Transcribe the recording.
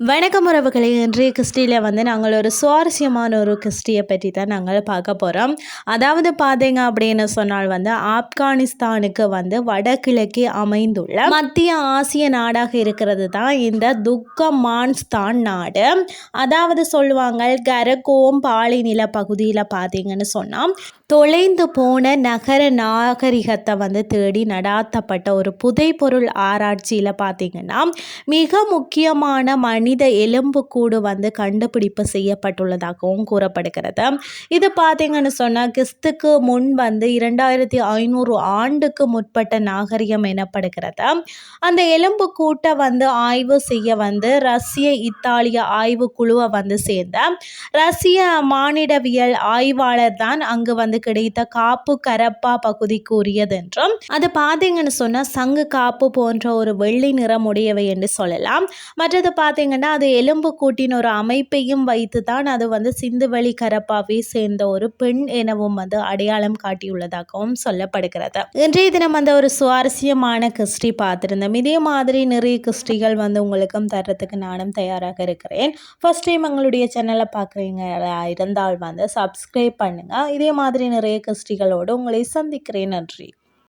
வணக்கம் உறவுகளை. இன்றைய கிறிஸ்டியில் வந்து நாங்கள் ஒரு சுவாரஸ்யமான ஒரு கிறிஸ்டியை பற்றி தான் நாங்கள் பார்க்க போகிறோம் அதாவது பார்த்தீங்க அப்படின்னு சொன்னால் வந்து ஆப்கானிஸ்தானுக்கு வந்து வடகிழக்கே அமைந்துள்ள மத்திய ஆசிய நாடாக இருக்கிறது தான் இந்த துக்கமான்ஸ்தான் நாடு. அதாவது சொல்லுவாங்க கரகோம் பாலை நில பகுதியில் பார்த்தீங்கன்னு சொன்னால் தொலைந்து போன நகர நாகரிகத்தை வந்து தேடி நடாத்தப்பட்ட ஒரு புதைப்பொருள் ஆராய்ச்சியில் பார்த்தீங்கன்னா மிக முக்கியமான மனித எலும்புக்கூடு வந்து கண்டுபிடிப்பு செய்யப்பட்டுள்ளதாகவும் கூறப்படுகிறது. இது பார்த்தீங்கன்னு சொன்னால் கிறிஸ்துக்கு முன் வந்து இரண்டாயிரத்தி ஐநூறு ஆண்டுக்கு முற்பட்ட நாகரிகம் எனப்படுகிறது. அந்த எலும்பு கூட்டை வந்து ஆய்வு செய்ய வந்து ரஷ்ய இத்தாலிய ஆய்வு குழுவை வந்து சேர்ந்த ரஷ்ய மானிடவியல் ஆய்வாளர் தான் அங்கு வந்து கிடைத்த காப்பு கரப்பா பகுதிக்கு உரியது என்றும் அது பார்த்தீங்கன்னு சொன்னால் சங்கு காப்பு போன்ற ஒரு வெள்ளி நிறம் உடையவை என்று சொல்லலாம். மற்றது பார்த்தீங்கன்னா அது எலும்பு கூட்டின் ஒரு அமைப்பையும் வைத்து தான் அது வந்து சிந்துவெளி கரப்பாவை சேர்ந்த ஒரு பெண் எனவும் வந்து அடையாளம் காட்டியுள்ளதாகவும் சொல்லப்படுகிறது. இன்றைய தினம் அந்த ஒரு சுவாரஸ்யமான கிறிஸ்டி பார்த்துருந்தோம். இதே மாதிரி நிறைய கிறிஸ்டிகள் வந்து உங்களுக்கும் தர்றதுக்கு நானும் தயாராக இருக்கிறேன். ஃபர்ஸ்ட் டைம் எங்களுடைய சேனலை பார்க்குறீங்க இருந்தால் வந்து சப்ஸ்கிரைப் பண்ணுங்கள் இதே மாதிரி நிறைய கிறிஸ்டிகளோடு உங்களை சந்திக்கிறேன். நன்றி.